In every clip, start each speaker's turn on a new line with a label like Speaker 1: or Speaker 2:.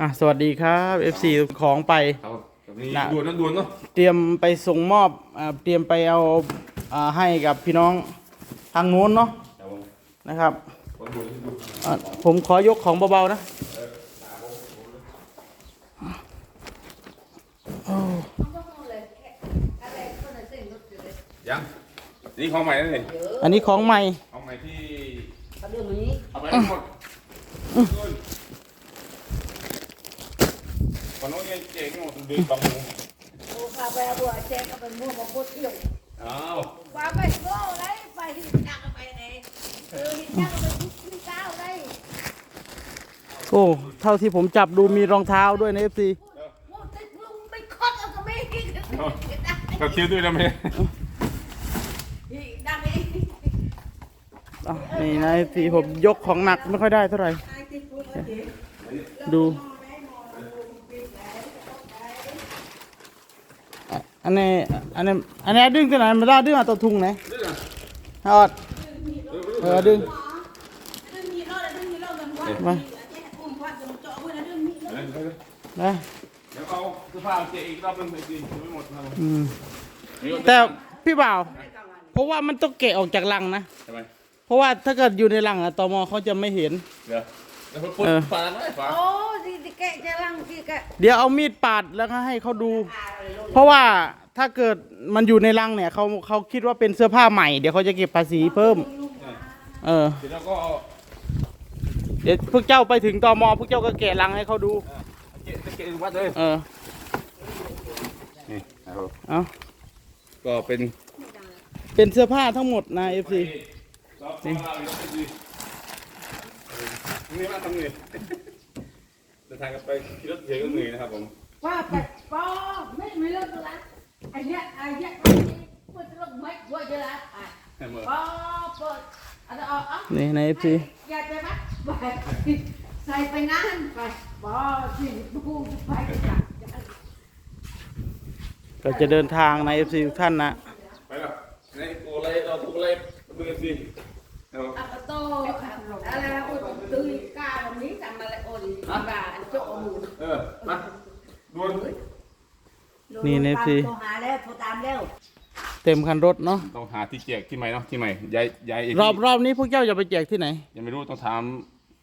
Speaker 1: อะสวัสดีครับ FC ของไป
Speaker 2: ครับแบบนี้
Speaker 1: น่ะ
Speaker 2: ด่วนนะด่วนเนาะ
Speaker 1: เตรียมไปส่งมอบอ่าเตรียมไปเอาอ่าให้กับพี่น้องทางนู้นเนาะ
Speaker 2: ครับผม
Speaker 1: นะครับ
Speaker 2: คนด่วนที่ดู
Speaker 1: อะผมขอยกของเบาๆนะโอ้
Speaker 2: ยังนี่ของใหม่นั่นเอง
Speaker 1: อันนี้ของใหม่
Speaker 2: ของใหม่ที่
Speaker 3: เรื่องนี้
Speaker 2: เอาไปทั้งหมด คนโน้นยังเจ๊งหมดดูตองมู
Speaker 3: โอ้ข้าไปเอาบัวแจ้งก็เป็นมั่วมาพูดเที่ยว
Speaker 2: อ้าว
Speaker 3: ว่าไปโง่ได้ไปที่จักไปไหนเออที่จักไปที่เก้าได้
Speaker 1: โอ้เท่าที่ผมจับดูมีรองเท้าด้วยใน FC
Speaker 3: มั่วติดมึงไม่คดเอาก็ไม่กิน
Speaker 2: ก็คิดด้วยนะเมย์
Speaker 3: ดังเอง
Speaker 1: อะนี่นะ FC ผมยกของหนักไม่ค่อยได้เท่าไหร่ดูอะอันนี้อันนี้อันนี้ดึงตัวไหนมาได้ ดึงเอาตัวทุงไหนฮอดเออดึงมานะ
Speaker 2: เดี๋ยวเอาเสื้อผ้าเจ๊อีกรอบนึงไปกินไม่หมดนะ
Speaker 1: อืมแต่พี่บ่าว เพราะว่ามันต้องแกะออกจากลังนะ
Speaker 2: ใช่ไหม
Speaker 1: เพราะว่าถ้าเกิดอยู่ในลังอะตมเขาจะไม่เห็น
Speaker 2: เดี๋ย เดี๋ยวพูด
Speaker 1: เออ
Speaker 2: ฝาไหมฝา
Speaker 3: โอ้ที่แกจะลังที่แก
Speaker 1: เดี๋ยวเอามีดปาดแล้วก็ให้เขาดู เพราะว่าถ้าเกิดมันอยู่ในลังเนี่ยเขาเขาคิดว่าเป็นเสื้อผ้าใหม่ เดี๋ยวเขาจะเก็บภาษีเพิ่ม เออ
Speaker 2: เดี๋ยวก็
Speaker 1: เดี๋ยวพวกเจ้าไปถึงตอมพวกเจ้าก็แกะลังให้เขาดู
Speaker 2: เจ๊เจ๊วัดเลย
Speaker 1: เออ
Speaker 2: นี่นะครับ
Speaker 1: เอา
Speaker 2: ก็เป็น
Speaker 1: เป็นเสื้อผ้าทั้งหมดนะเอฟซี
Speaker 2: นี่ นี่มาทำนี่เดินทางกันไปขี่รถเฉยก็เหนื่อยนะครับผม
Speaker 3: ว่าไปปอไม่ไม่เลิกละไอ้เนี้ยไอ้เนี้ยเปิดเลิกไม่ว่าจะละอะ
Speaker 2: ให้หมด
Speaker 3: ปอเปิดอันนั้นเอาเอา
Speaker 1: นี่ในเอฟซี
Speaker 3: อย่าไปมัดไปใส่ไปงานไปบอสิพูดไปจับ
Speaker 1: ก็จะเดินทางในเอฟซีทุกท่านนะ
Speaker 2: ไปแล้วในกูอะไรเราทุกอะไรมือสิเอา
Speaker 3: อัปโตอะไรโอ้ยตื้อกาวันนี้ทำอะไรโอ้ยบาอันโจมู
Speaker 2: เออมาด่วน
Speaker 1: นี่ในเอฟซี
Speaker 3: โทรหาแล้วโทรตามแล้ว
Speaker 1: เต็มคันรถเนาะ
Speaker 2: ต้องหาที่แจกที่ใหม่เนาะที่ใหม่ย้ายย้ายอีก
Speaker 1: รอบรอบนี้พวกเจ้าจะไปแจกที่ไหน
Speaker 2: ยังไม่รู้ต้องถาม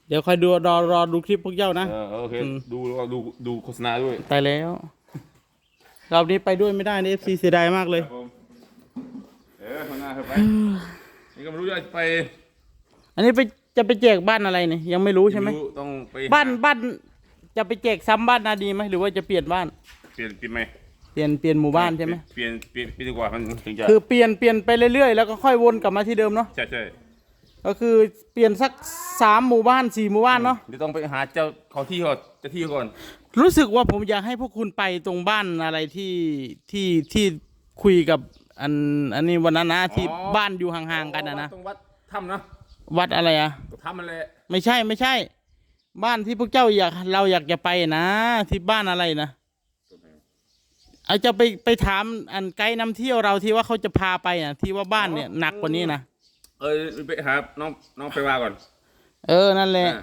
Speaker 1: เดี๋ยวคอยดูรอรอดูคลิปพวกเจ้านะ
Speaker 2: เออโอเค
Speaker 1: อืม
Speaker 2: ดูแล้วก็ดูดูโฆษณาด้วย
Speaker 1: ตายแล้ว รอบนี้ไปด้วยไม่ได้ในเอฟซีเสียดายมากเลย
Speaker 2: ครับผมเออข้างหน้าเถอะไปนี่ก็ไม่รู้จะไป
Speaker 1: อันนี้ไปจะไปแจกบ้านอะไรเนี่ยยังไม่รู้ใช่ไหม
Speaker 2: รู้ต้องไป
Speaker 1: บ้านบ้านจะไปแจกซ้ำบ้านนาดีไหมหรือว่าจะเปลี่ยนบ้าน
Speaker 2: เปลี่ยนเปลี่ยนไหม
Speaker 1: เปลี่ยนเปลี่ยนหมู่บ้านใช่ไหม
Speaker 2: เปลี่ยนเปลี่ยนเปลี่ยนดีกว่ามันถึงจะ
Speaker 1: คือเปลี่ยนเปลี่ยนไปเรื่อยๆ แล้วก็ค่อยวนกลับมาที่เดิมเนาะ
Speaker 2: ใช่ใช่
Speaker 1: ก็คือเปลี่ยนสักสามหมู่บ้านสี่หมู่บ้านเนาะ
Speaker 2: เดี๋ยวต้องไปหาเจ้าของที่ก่อนเจ้าที่ก่อน
Speaker 1: รู้สึกว่าผมอยากให้พวกคุณไปตรงบ้านอะไรที่ที่ที่คุยกับอันอันนี้วันนั้นนะที่บ้านอยู่ห่างๆกันนะนะ
Speaker 2: ตรงวัดถ้ำนะ
Speaker 1: วัดอะไรอะ
Speaker 2: ตรงถ้ำมันแหละ
Speaker 1: ไม่ใช่ไม่ใช่ บ้านที่พวกเจ้าอยากเราอยากจะไปนะ ที่บ้านอะไรนะเอาจะไปไปถามอันไกด์นำเที่ยวเราที่ว่าเขาจะพาไปอะที่ว่าบ้านเนี่ยหนักกว่านี้นะ
Speaker 2: เออไปหาน้องน้องไปว่าก่อน
Speaker 1: เออนั่นแหละ
Speaker 2: อ่า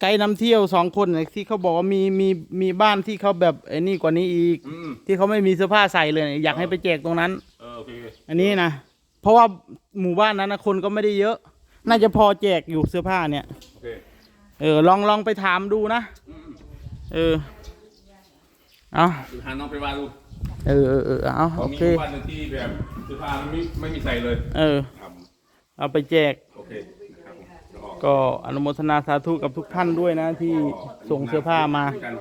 Speaker 1: ไกด์นำเที่ยวสองคนน่ะที่เขาบอกว่ามีมีมีบ้านที่เขาแบบไอ้นี่กว่านี้อีก
Speaker 2: อืม
Speaker 1: ที่เขาไม่มีเสื้อผ้าใส่เลยเนี่ยอยากให้ไปแจกตรงนั้น
Speaker 2: เออโอเค
Speaker 1: อันนี้นะเพราะว่าหมู่บ้านนั้นนะคนก็ไม่ได้เยอะ น่าจะพอแจกอยู่เสื้อผ้าเนี่ย
Speaker 2: โอเค
Speaker 1: เออลองลองไปถามดูนะ
Speaker 2: อืม
Speaker 1: เออ เอา
Speaker 2: ดูหาน้องไปว่าดู
Speaker 1: เออเออเออเอา
Speaker 2: เขา
Speaker 1: โอ
Speaker 2: มี
Speaker 1: เค
Speaker 2: บ้านหนึ่งที่แบบเสื้อผ้ามันไม่ไม่มีใส่เลย
Speaker 1: เออ
Speaker 2: ครับ
Speaker 1: เอาไปแจก
Speaker 2: โอเคนะครับผมจะออก
Speaker 1: ก็อนุโมทนาสาธุกับทุกท่านด้วยนะที่ส่งเสื้อผ้ามา
Speaker 2: กัน